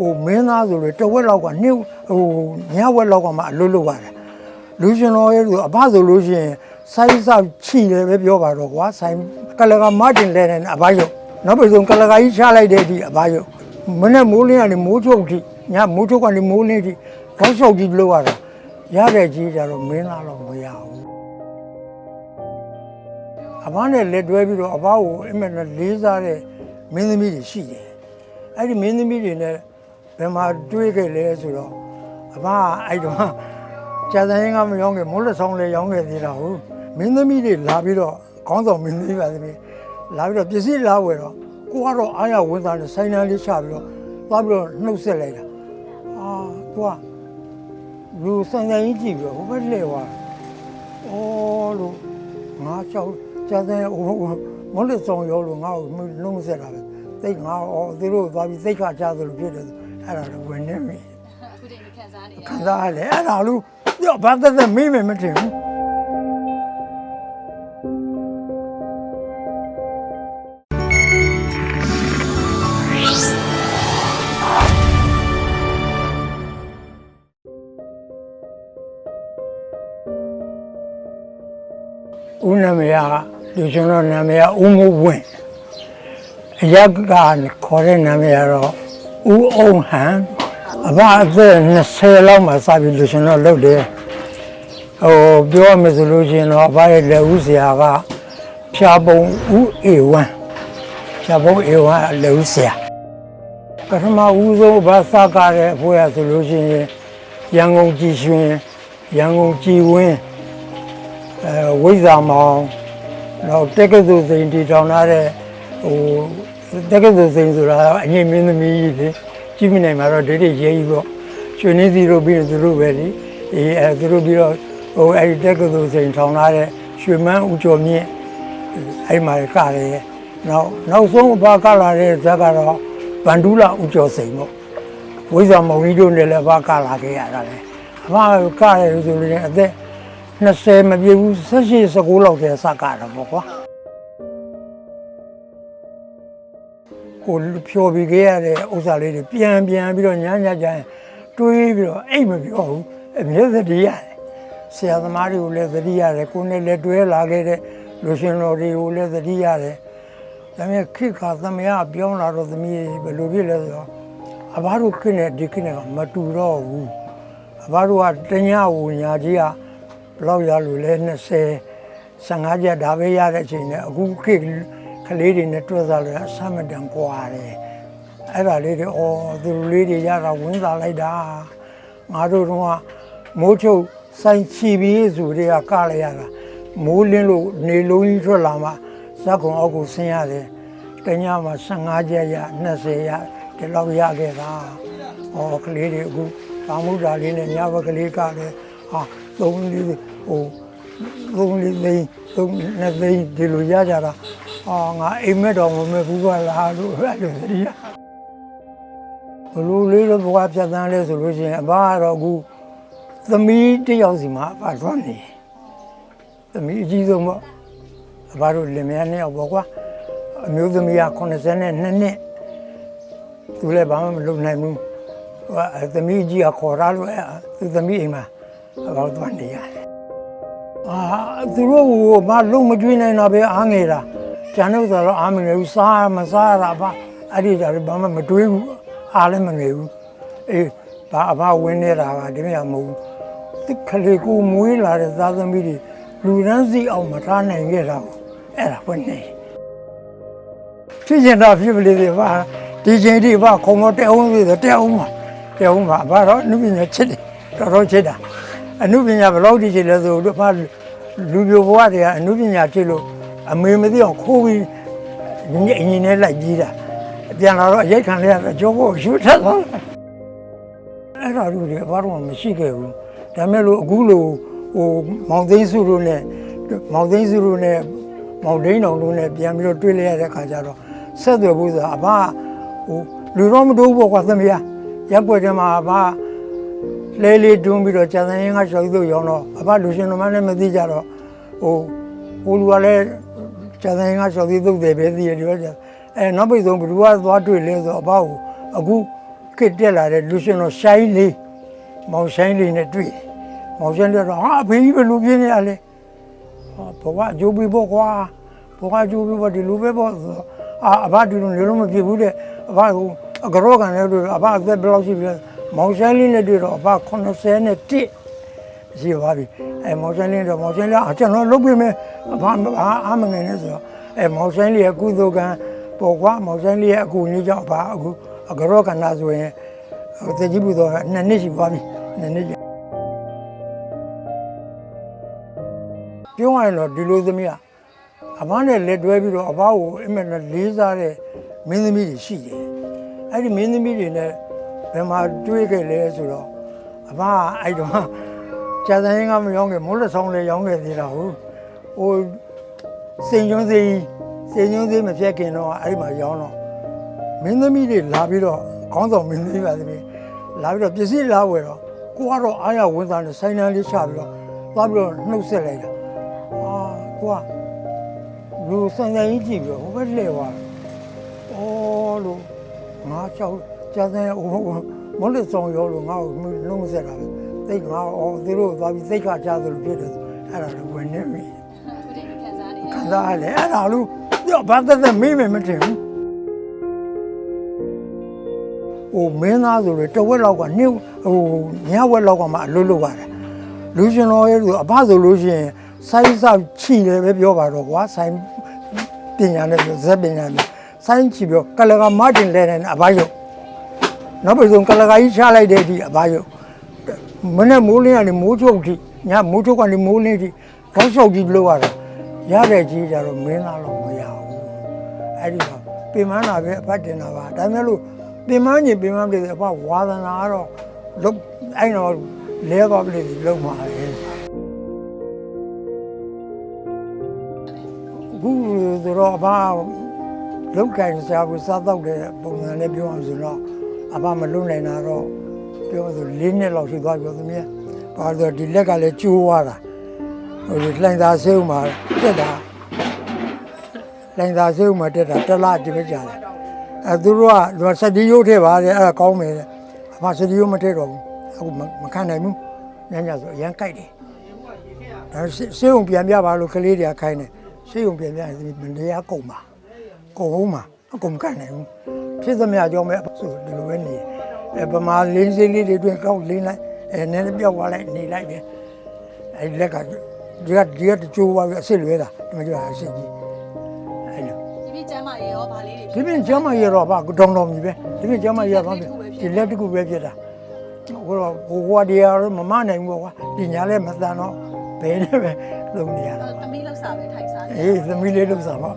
ဟိုမင်းသားဆိုလေတဝက်လောက်ကနှစ်ဟိုညဝက်လောက်ကမှအလွတ်လွတ်ပါတယ်လူရှင်တော်ရဲ့ဆိုအဘဆိုလို့ရှိရင်စိုင်းဆောက်ချီတယ်ပဲပြောပါတော့ကွာစိုင်းကလကမာတင်လဲနေအဘယုတ်နောက်ပြီးဆုံးကလကကြီးချလိုက်တဲ့အထိအဘယုတ်မနေ့မိုးလင်းကနေမိုးချုပ်ထိညမိုးချုပ်ကနေမိုးလင်းထိခေါင်းလျှောက်ကြီးလို့ရတာရတဲ့ကြီးကြတော့မင်းသားတော့မရဘူးအဘနဲ့လက်တွဲပြီးတော့အဘကိုအမှန်နဲ့လေးစားတဲ့မင်းသမီးတွေရှိတယ်။အဲ့ဒီမင်းသမီးတွေနဲ့ ဘယ်မှာတွေ့ခဲ့လဲဆိုတော့အဘကအဲ့တော့ကြာစရင်ကမရောင်းခဲ့မိုးလက်ဆောင်လည်းရောင်းခဲ့သေးတာဟုတ်မင်းသမီးတွေလာပြီးတော့ခေါင်းဆောင်မင်းသမီးပါသမီးလာပြီးတော့ပစ္စည်းလာဝယ်တော့ကိုကတော့အားရဝန်သားနဲ့ဆိုင်နာလေးချပြီးတော့သွားပြီးတော့နှုတ်ဆက်လိုက်တာအာသူကလူဆိုင်ဆိုင်ကြီးကြည့်ပြီးတော့ဟိုဘက်လှည့်သွားအော်လို့ငါကြောက်ကြတဲ့ဟိုမလို့ဆောင်ရောလို့ငါ့ကိုလုံးမဆက်တာပဲသိငါအော်သူတို့သွားပြီးသိခါချသလိုဖြစ်တယ် အဲ့ဒါတော့ဝင်နေပြီအခုတည်းကခံစားနေရခံစားရတယ်အဲ့ဒါလို့ပြောဘာသက်သက်မေးမယ်မထင်ဘူးဦးနာမည်ကလူကျွန်တော်နာမည်ကဦးမိုးဝင်းအရက်ကခေါ်တဲ့နာမည်ကတော့ ဦးအောင်ဟန်အဘအသက်20လောက်မှစပြီးလူကျွန်တော်လုပ်တယ်ဟိုပြောရမယ်ဆိုလို့ရှိရင်တော့အဘရဲ့လက်ဦးဆရာကဖြာပုံဦးအေဝမ်းဖြာပုံအေဝမ်းလက်ဦးဆရာပထမဦးဆုံးဘာစကားတဲ့အဖွဲ့ရဆိုလို့ရှိရင်ရန်ကုန်ကြည်ရွှင်ရန်ကုန်ကြည်ဝင်းအဲဝိဇ္ဇာမောင်နောက်တက္ကသိုလ်စိန်တည်ထောင်လာတဲ့ဟို တက္ကသိုလ်စိန်ဆိုတာအငိမ့်မင်းသမီးကြီးလေကြီးမနိုင်မှာတော့ဒိဋ္ဌိရေးကြီးပေါ့ရွှေနေစီတို့ပြီးရင်သူတို့ပဲလေအေးအဲသူတို့ပြီးတော့ဟိုအဲဒီတက္ကသိုလ်စိန်ထောင်လာတဲ့ရွှေမန်းဦးကျော်မြင့်အဲ့မှာကရတယ်နောက်နောက်ဆုံးဘာကလာတဲ့ဇက်ကတော့ဗန္ဒူလာဦးကျော်စိန်ပေါ့ဝိဇ္ဇာမောင်ကြီးတို့နဲ့လည်းဘာကလာခဲ့ရတာလေအမကရတယ်ဆိုလို့အသက်20မပြည့်ဘူး18 19လောက်တည်းစကားတော့ပေါ့ကွာ ကိုဖြော်ပြီးခဲ့ရတဲ့ဥစ္စာလေးတွေပြန်ပြန်ပြီးတော့ညညကြရင်တွေးပြီးတော့အိတ်မပြောဘူးအမြဲသတိရတယ်ဆရာသမားတွေကိုလည်းသတိရတယ်ကိုယ်နဲ့လည်းတွဲလာခဲ့တဲ့လူရှင်တော်တွေကိုလည်းသတိရတယ်ဒါပေမဲ့ခိခါသမယပြောင်းလာတော့သမီးဘယ်လိုဖြစ်လဲဆိုတော့အဘတို့ခင်းနဲ့ဒီခင်းနဲ့ကမတူတော့ဘူးအဘတို့ကတညဝညာကြီးကဘယ်လောက်ရလို့လဲ20 15ချက်ဒါပဲရတဲ့အချိန်နဲ့အခုခေတ် ကလေးတွေနဲ့တွေ့စားလို့အဆမတန်ကွာတယ်အဲ့ဒါလေးတွေအော်သူတို့လေးတွေရတာဝင်းစားလိုက်တာငါတို့တော့မိုးချုပ်ဆိုင်ချီပြီးဆိုတွေကကလိုက်ရတာမိုးလင်းလို့နေလုံးကြီးထွက်လာမှဇက်ကုံအောက်ကိုဆင်းရတယ်တညမှာ15ချက်ရ20ရဒီလောက်ရခဲ့တာအော်ကလေးတွေအခုသာမှုတာလေးနဲ့ညဘက်ကလေးကလည်းဟာသုံးလေးဟိုသုံးလေးသိန်းသုံးနှစ်သိန်းဒီလိုရကြတာ အာငါအိမ်မက်တော်မမဲ့ဘူးကလားလို့အဲ့လိုသတိရဘလို့လေးတော့ဘွားဖြတ်သန်းလဲဆိုလို့ရှိရင်အဘကတော့အခုသမီးတစ်ယောက်စီမှာအဘသွားနေသမီးအကြီးဆုံးပေါ့အဘတို့လင်မယားနှစ်ယောက်ပေါ့ကွာအမျိုးသမီးက82နှစ်သူလည်းဘာမှမလုပ်နိုင်ဘူးဟိုအသမီးကြီးကခေါ်ရလို့အဲ့သူသမီးအိမ်မှာအဘသွားနေရတယ်အာသူတို့ကမလုံးမကျွေးနိုင်တော့ပဲအားငယ်တာ ကျန်တော့ဆိုတော့အားမငယ်ဘူးစားမစားရတာပါအဲ့ဒီကြတယ်ဘာမှမတွေးဘူးအားလည်းမငယ်ဘူးအေးဘာအဘဝင်းနေတာကဒီမြမဟုတ်ဘူးသူခလေးကိုမွေးလာတဲ့သားသမီးတွေလူရန်စီအောင်မထားနိုင်ခဲ့တာကိုအဲ့ဒါဝင်နေဖြစ်ကျင်တာဖြစ်ပလေတွေပါဒီချိန်ထိပါခုံတော့တဲအောင်ဆိုတော့တဲအောင်ပါတဲအောင်ပါဘာတော့အနုပညာချစ်တယ်တော်တော်ချစ်တာအနုပညာဘယ်လောက်ထိချစ်လဲဆိုတော့ဘာလူပြိုဘဝတွေကအနုပညာချစ်လို့ အမေမသိအောင်ခိုးပြီးညင်ညင်နဲ့လိုက်ကြီးတာပြန်လာတော့အရိုက်ခံလိုက်ရတော့ကြောကိုယူထက်သွားအဲ့ဒါတို့တွေဘာတော့မှမရှိခဲ့ဘူးဒါမဲ့လို့အခုလို့ဟိုမောင်သိန်းစုတို့နဲ့မောင်သိန်းစုတို့နဲ့မောင်ဒိန်းတော်တို့နဲ့ပြန်ပြီးတော့တွေ့လိုက်ရတဲ့ခါကျတော့ဆက်သွယ်ဖို့ဆိုတာအဘဟိုလူတော့မတိုးဘူးကွာသမီးရက်ွက်တယ်မှာအဘလဲလေးတွန်းပြီးတော့ကြာသရင်ကရှောက်သူရောင်းတော့အဘလူရှင်တော်မလည်းမသိကြတော့ဟိုဟိုလူကလည်း ကြာသရင်ကရှောက်သူသုတ်တယ်ပဲသိရတယ်ပြောကြအဲနောက်ပိတ်ဆုံးဘယ်သူကသွားတွေ့လဲဆိုတော့အဘကိုအခုကစ်တက်လာတဲ့လူရှင်တော်ရှိုင်းလေးမောင်ရှိုင်းလေးနဲ့တွေ့တယ်မောင်ရှိုင်းလေးကတော့ဟာအဖေကြီးဘယ်လိုပြင်းနေရလဲဟာဘဝအကျိုးပြီးပေါ့ကွာဘဝအကျိုးပြီးပေါ့ဒီလိုပဲပေါ့ဆိုတော့အာအဘဒီလိုနေလို့မဖြစ်ဘူးတဲ့အဘဟိုအကရောကန်လည်းတွေ့အဘအသက်ဘယ်လောက်ရှိပြီလဲမောင်ရှိုင်းလေးနဲ့တွေ့တော့အဘ80နဲ့တစ် ရှိပါပြီအဲမောင်ဆိုင်လင်းတော့မောင်ဆိုင်လင်းအကျွန်တော်လုပ်ပြမယ်ဘာဘာအမငယ်နဲ့ဆိုတော့အဲမောင်ဆိုင်လင်းရဲ့ကုသိုလ်ကံပေါ်ကွာမောင်ဆိုင်လင်းရဲ့အကူကြီးကြောင့်ဘာအခုအကရောကနာဆိုရင်ဟိုတကြီးဘူးတော့နှစ်နှစ်ရှိသွားပြီနှစ်နှစ်ပြောရရင်တော့ဒီလိုသမီးကအဘနဲ့လက်တွဲပြီးတော့အဘကိုအင်မတန်လေးစားတဲ့မင်းသမီးတွေရှိတယ်အဲ့ဒီမင်းသမီးတွေနဲ့ဘယ်မှာတွေ့ခဲ့လဲဆိုတော့အဘကအဲ့တော့ ကျန်တဲ့ကမရောင်းခဲ့မိုးလက်ဆောင်လည်းရောင်းခဲ့သေးတာဟုတ်ဟိုစိန်ကျွန်းစေးစိန်ကျွန်းစေးမပြတ်ခင်တော့အဲ့ဒီမှာရောင်းတော့မင်းသမီးတွေလာပြီးတော့ခေါင်းဆောင်မင်းသမီးပါသမီးလာပြီးတော့ပစ္စည်းလာဝယ်တော့ကိုကတော့အားရဝန်သားနဲ့ဆိုင်တန်းလေးချပြီးတော့သွားပြီးတော့နှုတ်ဆက်လိုက်တာအာကိုကလူဆိုင်ဆိုင်ကြီးကြည့်ပြီးတော့ဟိုဘက်လှည့်သွားအော်လို့ငါကြောက်ကျန်တဲ့ဟိုမိုးလက်ဆောင်ရောလို့ငါ့ကိုနှုတ်ဆက်တာပဲ သိတ်ငါအော်သူတို့သွားပြီးသိတ်ခါချသလိုဖြစ်တယ်ဆိုအဲ့ဒါလည်းဝင်နေပြီအခုတည်းခံစားနေခံစားရတယ်အဲ့ဒါလို့ပြောဘာသက်သက်မေးမယ်မထင်ဘူးဟိုမင်းသားဆိုလေတဝက်လောက်ကနှိဟိုညဝက်လောက်ကမှအလွတ်လုပ်ရတယ်လူရှင်တော်ရဲ့ဆိုအဘဆိုလို့ရှိရင်စိုင်းဆောက်ချီတယ်ပဲပြောပါတော့ကွာစိုင်းပညာနဲ့ပြောဇက်ပညာနဲ့စိုင်းချီပြောကလကမတင်လဲတဲ့အဘယုတ်နောက်ပြီးဆုံးကလကကြီးချလိုက်တဲ့အထိအဘယုတ် မနဲ့မိုးလင်းကနေမိုးချုပ်ထိညမိုးချုပ်ကနေမိုးလင်းထိတောက်လျှောက်ကြီးလို့ရတာရတဲ့ကြီးကြတော့မင်းသားတော့မရဘူးအဲ့ဒီတော့ပင်မနာပဲအဖတ်တင်တာပါဒါမဲ့လို့ပင်မကြီးပင်မပလေးအဖဝါသနာကတော့လုတ်အဲ့တော့လဲပါပလေးလုံးပါလေအခုဆိုတော့အဖလုတ်ကင်စားဘူးစားတော့တဲ့ပုံစံနဲ့ပြောအောင်ဆိုတော့အဖမလုံနိုင်တာတော့ ပြောဆို၄နှစ်လောက်ရှိသွားပြီသမီး။ဘာလို့လဲဒီလက်ကလည်းကျိုးသွားတာ။ဟိုဒီလှိုင်သာဆေးဥမှာတက်တာ။လှိုင်သာဆေးဥမှာတက်တာတစ်လားဒီပဲကြာတယ်။အဲသူတို့ကဒီမှာစတီယိုထည့်ပါတယ်အဲ့ဒါကောင်းမယ်တဲ့။အမစတီယိုမထည့်တော့ဘူး။အခုမမခံနိုင်ဘူး။ညညဆိုအရန်ကြိုက်တယ်။ဒါဆေးဆေးုံပြန်ပြပါလို့ကလေးတွေကခိုင်းတယ်။ဆေးုံပြန်ပြရင်သမီးမတရားကုန်ပါ။ကုန်ဟုတ်မှာအကုန်မခံနိုင်ဘူး။ဖြစ်သမျှကြောင့်ပဲဆိုဒီလိုပဲနေတယ်။ အဲပမာလင်းစင်းလေးတွေအတွင်းကောက်လင်းလိုက်အဲနည်းနည်းပြောက်သွားလိုက်နေလိုက်တယ်အဲလက်ကဒီကဒီကတချိုးသွားပြီးအစ်စ်လွဲတာဒီမှာကျတော့အစ်စ်ကြီးအဲလိုဒီပြကျမ်းမာရေရောဗာလေးတွေဒီပြင်ကျမ်းမရတော့ဘာတောင်းတောင်းကြီးပဲဒီပြင်ကျမ်းမရတော့ဒီလက်တစ်ခုပဲဖြစ်တာဟိုတော့ဟိုကွာဒီကတော့မမနိုင်ဘူးကွာဒီညာလဲမတန်တော့ဘယ်နဲ့ပဲလုံးနေရတာသမီးလောက်စားပဲထိုင်စားနေအေးသမီးလေးလုံးစားပါ